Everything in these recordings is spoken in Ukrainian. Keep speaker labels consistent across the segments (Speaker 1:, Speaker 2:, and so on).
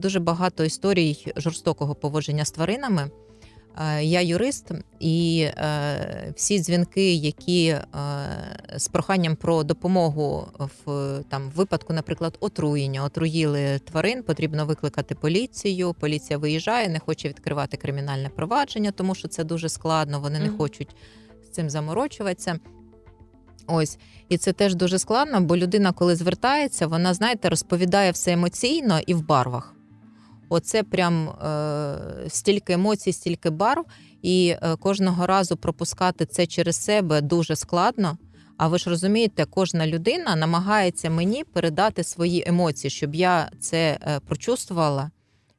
Speaker 1: Дуже багато історій жорстокого поводження з тваринами. Е, Я юрист, і е, всі дзвінки, які е, з проханням про допомогу в там випадку, наприклад, отруєння, отруїли тварин, потрібно викликати поліцію. Поліція виїжджає, не хоче відкривати кримінальне провадження, тому що це дуже складно. Вони не хочуть з цим заморочуватися. Ось, і це теж дуже складно, бо людина, коли звертається, вона, знаєте, розповідає все емоційно і в барвах. Оце прям е, стільки емоцій, стільки барв, і е, кожного разу пропускати це через себе дуже складно. А ви ж розумієте, кожна людина намагається мені передати свої емоції, щоб я це е, прочувствувала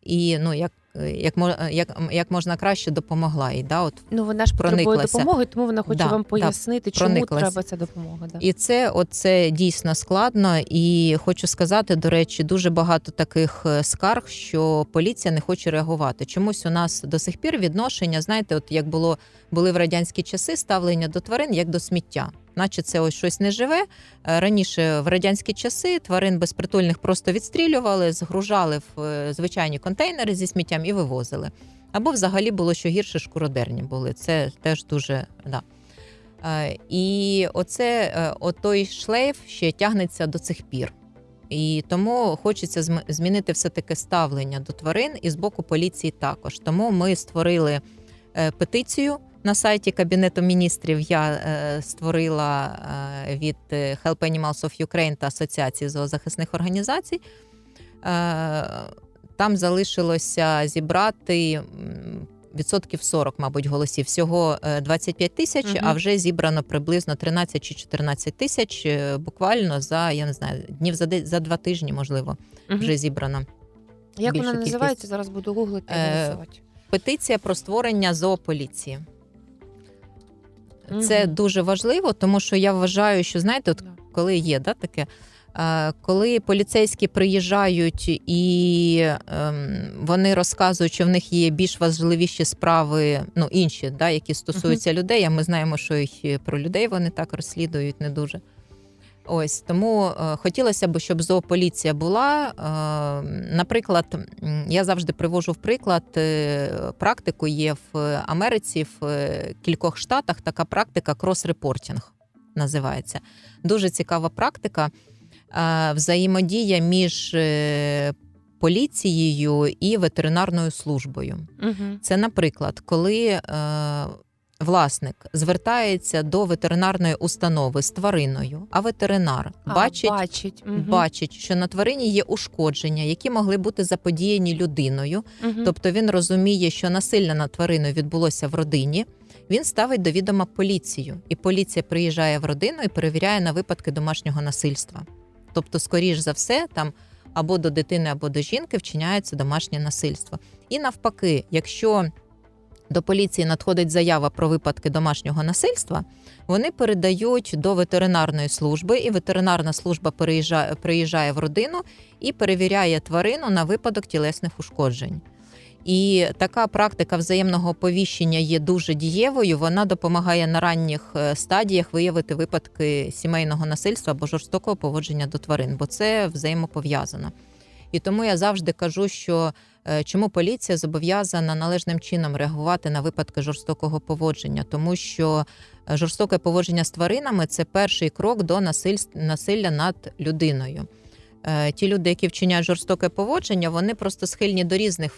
Speaker 1: і ну, як, як, мо- як, як можна краще допомогла їй. Да? От
Speaker 2: Ну вона ж потребує допомоги, тому вона хоче
Speaker 1: Да,
Speaker 2: вам
Speaker 1: да,
Speaker 2: пояснити, чому
Speaker 1: прониклася.
Speaker 2: треба ця допомога. Да.
Speaker 1: І це оце дійсно складно. І хочу сказати, до речі, дуже багато таких е, скарг, що поліція не хоче реагувати. Чомусь у нас до сих пір відношення, знаєте, от як було були в радянські часи ставлення до тварин як до сміття. Наче це ось щось неживе. Е, Раніше в радянські часи тварин безпритульних просто відстрілювали, згружали в е, звичайні контейнери зі сміттям і вивозили. Або взагалі було що гірше шкуродерні були. Це теж дуже да. Е, І оце отой шлейф ще тягнеться до цих пір. І тому хочеться змінити все таки ставлення до тварин і з боку поліції також. Тому ми створили петицію на сайті Кабінету міністрів. Я е, створила е, від е, Help Animals of Ukraine та Асоціації зоозахисних організацій. Там залишилося зібрати відсотків 40, мабуть, голосів. Всього е, 25 тисяч,
Speaker 2: Мгм.
Speaker 1: а вже зібрано приблизно 13 чи 14 тисяч. Буквально за я не знаю, днів за за два тижні, можливо,
Speaker 2: Мгм.
Speaker 1: вже зібрано.
Speaker 2: Як вона
Speaker 1: кількість.
Speaker 2: називається? Зараз буду гуглити
Speaker 1: Е,
Speaker 2: голосувати.
Speaker 1: Петиція про створення зоополіції. Це дуже важливо, тому що я вважаю, що знаєте, от коли є да, таке, е, коли поліцейські приїжджають і ем, вони розказують, що в них є більш важливіші справи, ну інші, да, які стосуються людей. А ми знаємо, що їх про людей вони так розслідують не дуже. Ось тому е, хотілося б, щоб зоополіція була. Е, наприклад, я завжди привожу в приклад е, практику. Є в Америці в е, кількох штатах така практика крос-репортінг називається. Дуже цікава практика. Е, взаємодія між е, поліцією і ветеринарною службою.
Speaker 2: Мгм.
Speaker 1: Це, наприклад, коли е, власник звертається до ветеринарної установи з твариною, а ветеринар
Speaker 2: А,
Speaker 1: бачить,
Speaker 2: бачить. Мгм.
Speaker 1: бачить, що на тварині є ушкодження, які могли бути заподіяні людиною.
Speaker 2: Мгм.
Speaker 1: Тобто він розуміє, що насилля над твариною відбулося в родині. Він ставить до відома поліцію, і поліція приїжджає в родину і перевіряє на випадки домашнього насильства. Тобто, скоріш за все, там або до дитини, або до жінки вчиняється домашнє насильство. І навпаки, якщо до поліції надходить заява про випадки домашнього насильства, вони передають до ветеринарної служби, і ветеринарна служба переїжджає, приїжджає в родину і перевіряє тварину на випадок тілесних ушкоджень. І така практика взаємного оповіщення є дуже дієвою. Вона допомагає на ранніх е, стадіях виявити випадки сімейного насильства або жорстокого поводження до тварин, бо це взаємопов'язано. І тому я завжди кажу, що е, чому поліція зобов'язана належним чином реагувати на випадки жорстокого поводження, тому що е, жорстоке поводження з тваринами це перший крок до насилля над людиною. Е, Ті люди, які вчиняють жорстоке поводження, вони просто схильні до різних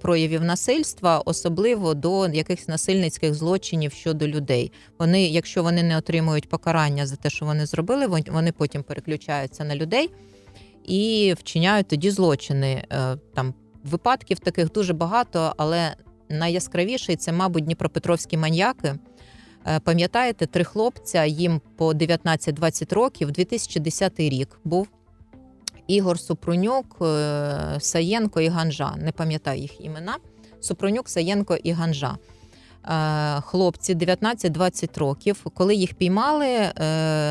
Speaker 1: проявів насильства, особливо до якихось насильницьких злочинів щодо людей. Вони, якщо вони не отримують покарання за те, що вони зробили, вон- вони потім переключаються на людей і вчиняють тоді злочини. Е, Там випадків таких дуже багато, але найяскравіший це, мабуть, дніпропетровські маньяки. Е, Пам'ятаєте, три хлопця, їм по 19-20 років, 2010 рік був. Ігор Супрунюк, е, Саєнко і Ганжа. Не пам'ятаю їх імена. Супрунюк, Саєнко і Ганжа. Е, Хлопці 19-20 років. Коли їх піймали, е,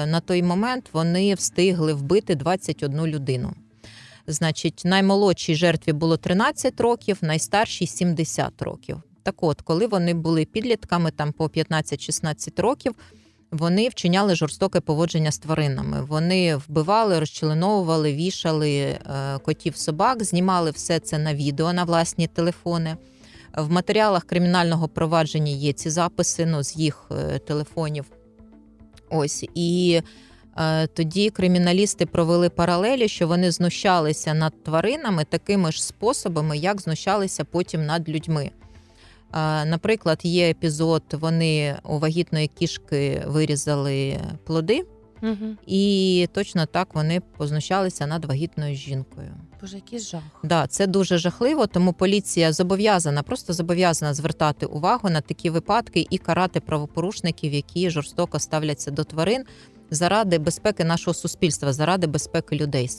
Speaker 1: на той момент вони встигли вбити 21 людину. Значить, наймолодшій жертві було 13 років, найстаршій 70 років. Так от, коли вони були підлітками, там по 15-16 років, вони вчиняли жорстоке поводження з тваринами. Вони вбивали, розчленовували, вішали е, котів собак, знімали все це на відео на власні телефони. В матеріалах кримінального провадження є ці записи ну, з їх е, телефонів. Ось і е, тоді криміналісти провели паралелі, що вони знущалися над тваринами такими ж способами, як знущалися потім над людьми. Е, Наприклад, є епізод, вони у вагітної кішки вирізали плоди,
Speaker 2: Угу.
Speaker 1: і точно так вони познущалися над вагітною жінкою.
Speaker 2: Боже, який жах.
Speaker 1: Да, це дуже жахливо, тому поліція зобов'язана, просто зобов'язана звертати увагу на такі випадки і карати правопорушників, які жорстоко ставляться до тварин заради безпеки нашого суспільства, заради безпеки людей.